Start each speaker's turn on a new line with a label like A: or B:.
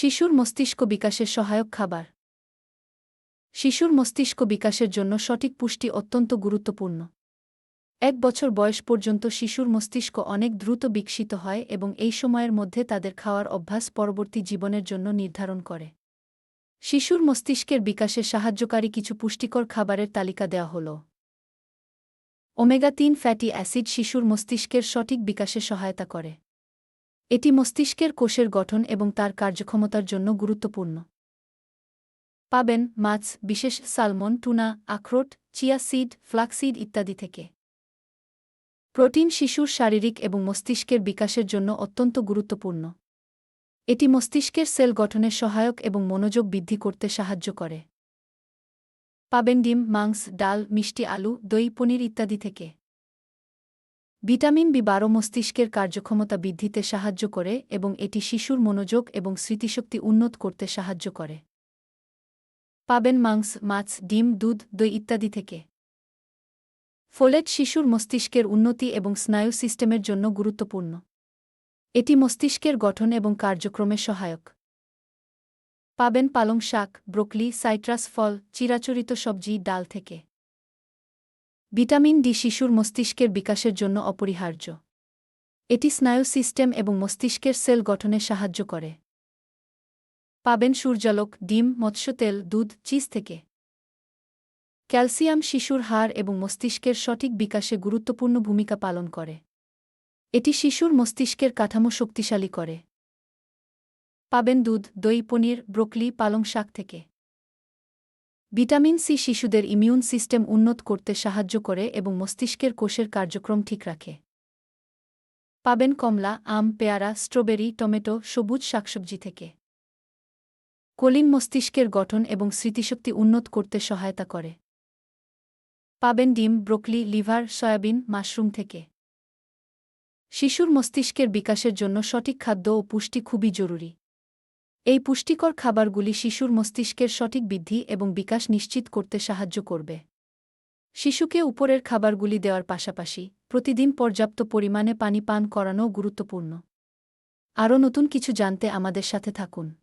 A: শিশুর মস্তিষ্ক বিকাশের সহায়ক খাবার। শিশুর মস্তিষ্ক বিকাশের জন্য সঠিক পুষ্টি অত্যন্ত গুরুত্বপূর্ণ। এক বছর বয়স পর্যন্ত শিশুর মস্তিষ্ক অনেক দ্রুত বিকশিত হয় এবং এই সময়ের মধ্যে তাদের খাওয়ার অভ্যাস পরবর্তী জীবনের জন্য নির্ধারণ করে। শিশুর মস্তিষ্কের বিকাশে সাহায্যকারী কিছু পুষ্টিকর খাবারের তালিকা দেওয়া হল। ওমেগা তিন ফ্যাটি অ্যাসিড শিশুর মস্তিষ্কের সঠিক বিকাশে সহায়তা করে। এটি মস্তিষ্কের কোষের গঠন এবং তার কার্যক্ষমতার জন্য গুরুত্বপূর্ণ। পাবেন মাছ, বিশেষ সালমন, টুনা, আখরোট, চিয়া সিড ফ্লাক্সিড ইত্যাদি থেকে। প্রোটিন শিশুর শারীরিক এবং মস্তিষ্কের বিকাশের জন্য অত্যন্ত গুরুত্বপূর্ণ। এটি মস্তিষ্কের সেল গঠনের সহায়ক এবং মনোযোগ বৃদ্ধি করতে সাহায্য করে। পাবেন ডিম, মাংস, ডাল, মিষ্টি, আলু, দই, পনির ইত্যাদি থেকে। ভিটামিন বি বারো মস্তিষ্কের কার্যক্ষমতা বৃদ্ধিতে সাহায্য করে এবং এটি শিশুর মনোযোগ এবং স্মৃতিশক্তি উন্নত করতে সাহায্য করে। পাবেন মাংস, মাছ, ডিম, দুধ, দই ইত্যাদি থেকে। ফোলেট শিশুর মস্তিষ্কের উন্নতি এবং স্নায়ু সিস্টেমের জন্য গুরুত্বপূর্ণ। এটি মস্তিষ্কের গঠন এবং কার্যক্রমে সহায়ক। পাবেন পালং শাক, ব্রোকলি, সাইট্রাস, ফল, চিরাচরিত সবজি, ডাল থেকে। ভিটামিন ডি শিশুর মস্তিষ্কের বিকাশের জন্য অপরিহার্য। এটি স্নায়ু সিস্টেম এবং মস্তিষ্কের সেল গঠনে সাহায্য করে। পাবেন সূর্যালোক, ডিম মৎস্য তেল দুধ, চিজ থেকে। ক্যালসিয়াম শিশুর হাড় এবং মস্তিষ্কের সঠিক বিকাশে গুরুত্বপূর্ণ ভূমিকা পালন করে। এটি শিশুর মস্তিষ্কের কাঠামো শক্তিশালী করে। পাবেন দুধ, দই, পনির, ব্রোকলি, পালং শাক থেকে। ভিটামিন সি শিশুদের ইমিউন সিস্টেম উন্নত করতে সাহায্য করে এবং মস্তিষ্কের কোষের কার্যক্রম ঠিক রাখে। পাবেন কমলা, আম, পেয়ারা, স্ট্রবেরি, টমেটো, সবুজ শাকসবজি থেকে। কলিন মস্তিষ্কের গঠন এবং স্মৃতিশক্তি উন্নত করতে সহায়তা করে। পাবেন ডিম, ব্রোকলি, লিভার, সয়াবিন, মাশরুম থেকে। শিশুর মস্তিষ্কের বিকাশের জন্য সঠিক খাদ্য ও পুষ্টি খুবই জরুরি। এই পুষ্টিকর খাবারগুলি শিশুর মস্তিষ্কের সঠিক বৃদ্ধি এবং বিকাশ নিশ্চিত করতে সাহায্য করবে। শিশুকে উপরের খাবারগুলি দেওয়ার পাশাপাশি প্রতিদিন পর্যাপ্ত পরিমাণে পানি পান করানো গুরুত্বপূর্ণ। আরও নতুন কিছু জানতে আমাদের সাথে থাকুন।